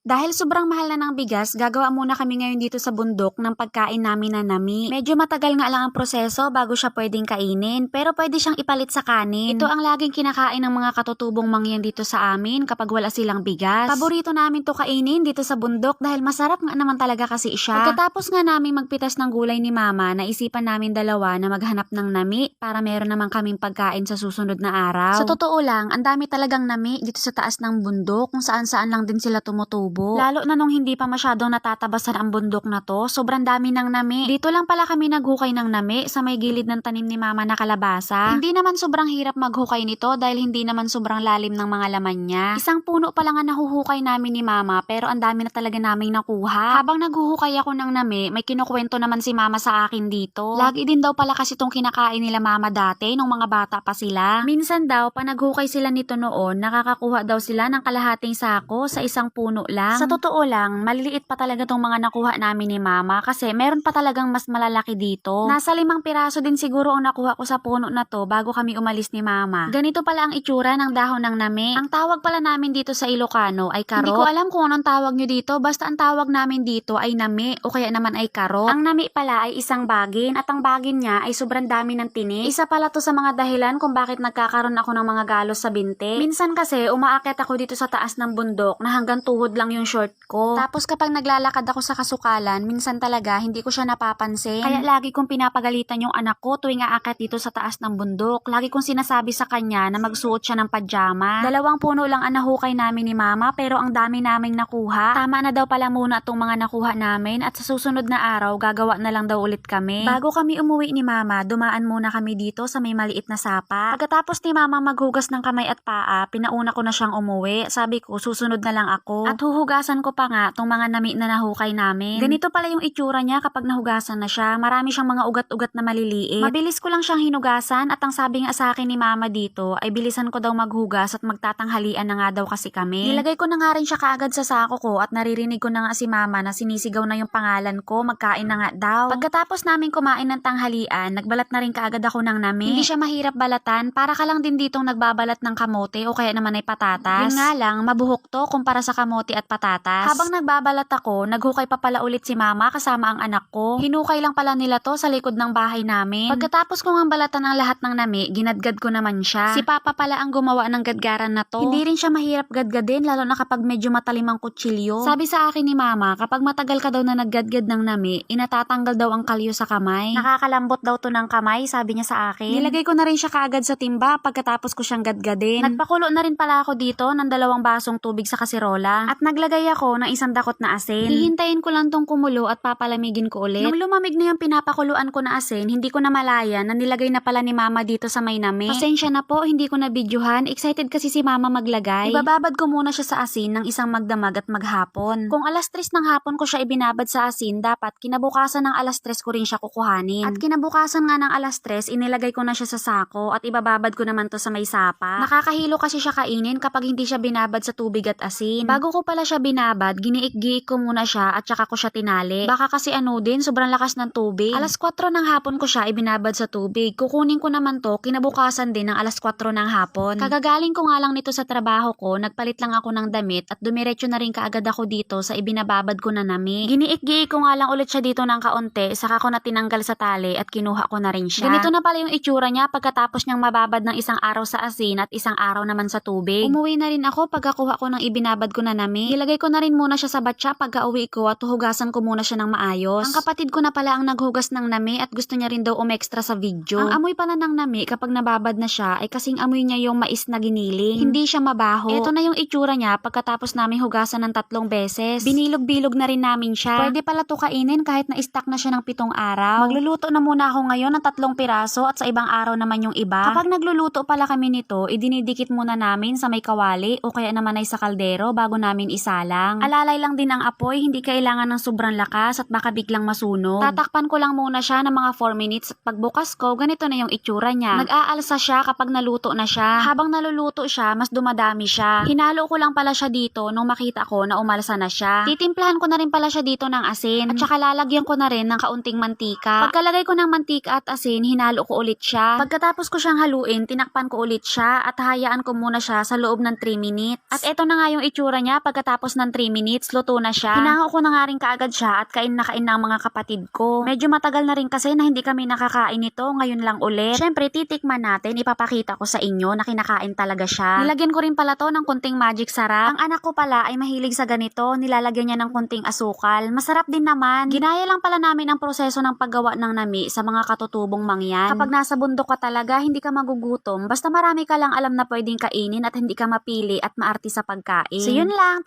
Dahil sobrang mahal na ng bigas, gagawa muna kami ngayon dito sa bundok ng pagkain namin na nami. Medyo matagal nga lang ang proseso bago siya pwedeng kainin, pero pwede siyang ipalit sa kanin. Ito ang laging kinakain ng mga katutubong mangyan dito sa amin kapag wala silang bigas. Paborito namin to kainin dito sa bundok dahil masarap nga naman talaga kasi siya. Pagkatapos nga namin magpitas ng gulay ni mama, naisipan namin dalawa na maghanap ng nami para meron naman kaming pagkain sa susunod na araw. Sa totoo lang, ang dami talagang nami dito sa taas ng bundok kung saan saan lang din sila tumutubo. Lalo na nung hindi pa masyadong natatabasan ang bundok na to, sobrang dami ng nami. Dito lang pala kami naghukay ng nami sa may gilid ng tanim ni mama na kalabasa. Hindi naman sobrang hirap maghukay nito dahil hindi naman sobrang lalim ng mga laman niya. Isang puno pa lang ang nahuhukay namin ni mama pero ang dami na talaga naming nakuha. Habang naghuhukay ako ng nami, may kinukwento naman si mama sa akin dito. Lagi din daw pala kasi itong kinakain nila mama dati nung mga bata pa sila. Minsan daw, pa naghukay sila nito noon, nakakakuha daw sila ng kalahating sako sa isang puno lang. Sa totoo lang, maliliit pa talaga tong mga nakuha namin ni mama kasi meron pa talagang mas malalaki dito. Nasa limang piraso din siguro ang nakuha ko sa puno na to bago kami umalis ni mama. Ganito pala ang itsura ng dahon ng nami. Ang tawag pala namin dito sa Ilocano ay karot. Hindi ko alam kung anong tawag nyo dito, basta ang tawag namin dito ay nami o kaya naman ay karot. Ang nami pala ay isang bagin at ang bagin niya ay sobrang dami ng tinik. Isa pala to sa mga dahilan kung bakit nagkakaroon ako ng mga galos sa binte. Minsan kasi umaakit ako dito sa taas ng bundok na hanggang tuhod lang yung short ko. Tapos kapag naglalakad ako sa kasukalan, minsan talaga hindi ko siya napapansin. Kaya lagi kong pinapagalitan yung anak ko tuwing aakyat dito sa taas ng bundok. Lagi kong sinasabi sa kanya na magsuot siya ng pajama. Dalawang puno lang ang nahukay namin ni mama pero ang dami naming nakuha. Tama na daw pala muna itong mga nakuha namin at sa susunod na araw gagawa na lang daw ulit kami. Bago kami umuwi ni mama, dumaan muna kami dito sa may maliit na sapa. Pagkatapos ni mama maghugas ng kamay at paa, pinauna ko na siyang umuwi. Sabi ko, susunod na lang ako. At huhugasan ko pa nga tong mga nami na nahukay namin. Ganito pala yung itsura niya kapag nahugasan na siya. Marami siyang mga ugat-ugat na maliliit. Mabilis ko lang siyang hinugasan at ang sabi nga sa akin ni mama dito ay bilisan ko daw maghugas at magtatanghalian na nga daw kasi kami. Nilagay ko na nga rin siya kaagad sa sako ko at naririnig ko na nga si mama na sinisigaw na yung pangalan ko, magkain na nga daw. Pagkatapos namin kumain ng tanghalian, nagbalat na rin kaagad ako ng nami. Hindi siya mahirap balatan, para ka lang din ditong nagbabalat ng kamote o kaya naman ay patatas. Yun nga lang, mabuhok to kumpara sa kamote at patatas. Habang nagbabalat ako, naghukay pa pala ulit si mama kasama ang anak ko. Hinukay lang pala nila to sa likod ng bahay namin. Pagkatapos kong ang balatan ng lahat ng nami, ginadgad ko naman siya. Si papa pala ang gumawa ng gadgaran na to. Hindi rin siya mahirap gadgadin lalo na kapag medyo matalim ang kutsilyo. Sabi sa akin ni mama, kapag matagal ka daw na naggadgad ng nami, inatatanggal daw ang kalyo sa kamay. Nakakalambot daw to ng kamay, sabi niya sa akin. Nilagay ko na rin siya kaagad sa timba pagkatapos ko siyang gadgadin. Nagpakulo na rin pala ako dito ng dalawang basong tubig sa kasirola at naglagay ako ng isang dakot na asin. Hihintayin ko lang tong kumulo at papalamigin ko ulit. Nung lumamig na yung pinapakuluan ko na asin, hindi ko na malaya na nilagay na pala ni mama dito sa may nami. Pasensya na po, hindi ko na videohan. Excited kasi si mama maglagay. Ibababad ko muna siya sa asin ng isang magdamag at maghapon. Kung alas 3 ng hapon ko siya ibinabad sa asin, dapat kinabukasan ng alas 3 ko rin siya kukuhanin. At kinabukasan nga ng alas 3, inilagay ko na siya sa sako at ibababad ko naman to sa may sapa. Nakakahilo kasi siya kainin kapag hindi siya binabad sa tubig at asin. Bago ko pala siya binabad, giniik-giik ko muna siya at saka ko siya tinali. Baka kasi ano din, sobrang lakas ng tubig. Alas 4 ng hapon ko siya ibinabad sa tubig. Kukunin ko naman to kinabukasan din ng alas 4 ng hapon. Kagagaling ko nga lang nito sa trabaho ko, nagpalit lang ako ng damit at dumiretso na rin kaagad ako dito sa ibinababad ko na nami. Giniik-giik ko nga lang ulit siya dito ng kaunti, saka ko na tinanggal sa tali at kinuha ko na rin siya. Ganito na pala yung itsura niya pagkatapos niyang mababad ng isang araw sa asin at isang araw naman sa tubig. Umuwi na rin ako pagkakuha ko ng ibinabad ko na nami. Ilagay ko na rin muna siya sa batya pagka uwi ko at hugasan ko muna siya ng maayos. Ang kapatid ko na pala ang naghugas ng nami at gusto niya rin daw umextra sa video. Ang amoy pala ng nami kapag nababad na siya ay kasing amoy niya yung mais na giniling. Hindi siya mabaho. Ito na yung itsura niya pagkatapos namin hugasan ng tatlong beses. Binilog-bilog na rin namin siya. Pwede pala to kainin kahit na istak na siya ng pitong araw. Magluluto na muna ako ngayon ng tatlong piraso at sa ibang araw naman yung iba. Kapag nagluluto pala kami nito, idinidikit muna namin sa may kawali o kaya naman ay sa kaldero bago namin isalang. Alalay lang din ang apoy, hindi kailangan ng sobrang lakas at baka biglang masunog. Tatakpan ko lang muna siya ng mga 4 minutes at pagbukas ko, ganito na yung itsura niya. Nag-aalsa siya kapag naluto na siya. Habang naluluto siya, mas dumadami siya. Hinalo ko lang pala siya dito nung makita ko na umalsa na siya. Titimplahan ko na rin pala siya dito ng asin at saka lalagyan ko na rin ng kaunting mantika. Pagkalagay ko ng mantika at asin, hinalo ko ulit siya. Pagkatapos ko siyang haluin, tinakpan ko ulit siya at hayaan ko muna siya sa loob ng 3 minutes. At eto na nga yung itsura niya pagkatapos pagkatapos ng 3 minutes, luto na siya. Hinango ko na nga rin kaagad siya at kain na kain ang mga kapatid ko. Medyo matagal na rin kasi na hindi kami nakakain ito, ngayon lang ulit. Syempre, titikman natin, ipapakita ko sa inyo na kinakain talaga siya. Nilagyan ko rin pala to ng kunting magic sarap. Ang anak ko pala ay mahilig sa ganito, nilalagyan niya ng kunting asukal. Masarap din naman. Ginaya lang pala namin ang proseso ng paggawa ng nami sa mga katutubong mangyan. Kapag nasa bundok ka talaga, hindi ka magugutom. Basta marami ka lang alam na pwedeng kainin at hindi ka mapili at maarte sa pagkain. So yun lang.